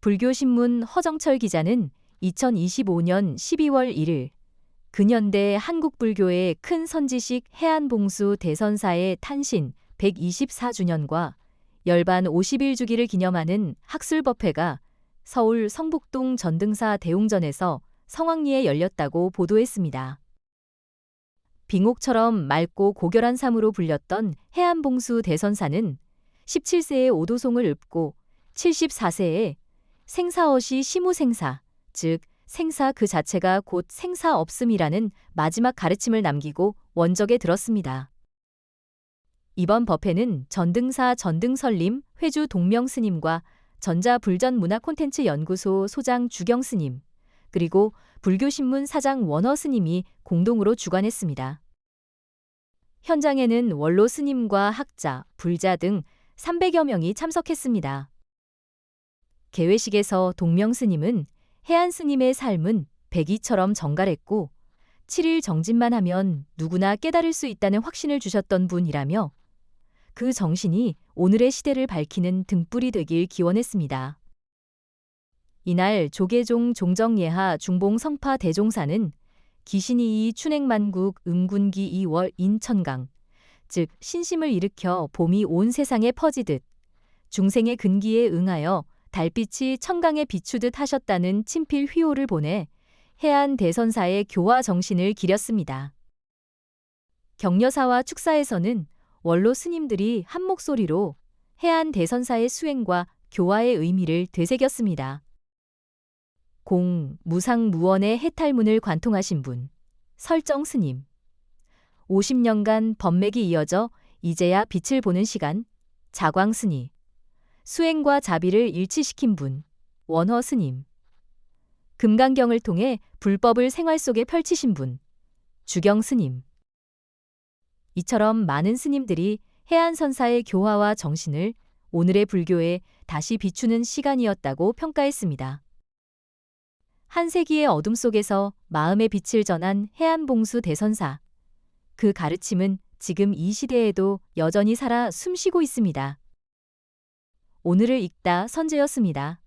불교신문 허정철 기자는 2025년 12월 1일 근현대 한국불교의 큰 선지식 해안봉수 대선사의 탄신 124주년과 열반 50일주기를 기념하는 학술법회가 서울 성북동 전등사 대웅전에서 성황리에 열렸다고 보도했습니다. 빙옥처럼 맑고 고결한 삶으로 불렸던 해안봉수 대선사는 17세에 오도송을 읊고 74세에 생사엇이 시무생사, 즉 생사 그 자체가 곧 생사 없음이라는 마지막 가르침을 남기고 원적에 들었습니다. 이번 법회는 전등사 전등설림 회주 동명 스님과 전자불전문화 콘텐츠 연구소 소장 주경 스님, 그리고 불교신문 사장 원허스님이 공동으로 주관했습니다. 현장에는 원로 스님과 학자, 불자 등 300여 명이 참석했습니다. 개회식에서 동명 스님은 해안 스님의 삶은 백이처럼 정갈했고 7일 정진만 하면 누구나 깨달을 수 있다는 확신을 주셨던 분이라며 그 정신이 오늘의 시대를 밝히는 등불이 되길 기원했습니다. 이날 조계종 종정예하 중봉 성파 대종사는 기신이 이 춘행만국 음군기 2월 인천강, 즉 신심을 일으켜 봄이 온 세상에 퍼지듯 중생의 근기에 응하여 달빛이 청강에 비추듯 하셨다는 친필 휘호를 보내 해안 대선사의 교화 정신을 기렸습니다. 격려사와 축사에서는 원로 스님들이 한 목소리로 해안 대선사의 수행과 교화의 의미를 되새겼습니다. 공, 무상 무원의 해탈문을 관통하신 분, 설정 스님. 50년간 법맥이 이어져 이제야 빛을 보는 시간, 자광 스님. 수행과 자비를 일치시킨 분, 원허 스님. 금강경을 통해 불법을 생활 속에 펼치신 분, 주경 스님. 이처럼 많은 스님들이 해안선사의 교화와 정신을 오늘의 불교에 다시 비추는 시간이었다고 평가했습니다. 한 세기의 어둠 속에서 마음의 빛을 전한 해안봉수 대선사. 그 가르침은 지금 이 시대에도 여전히 살아 숨쉬고 있습니다. 오늘을 읽다 선재였습니다.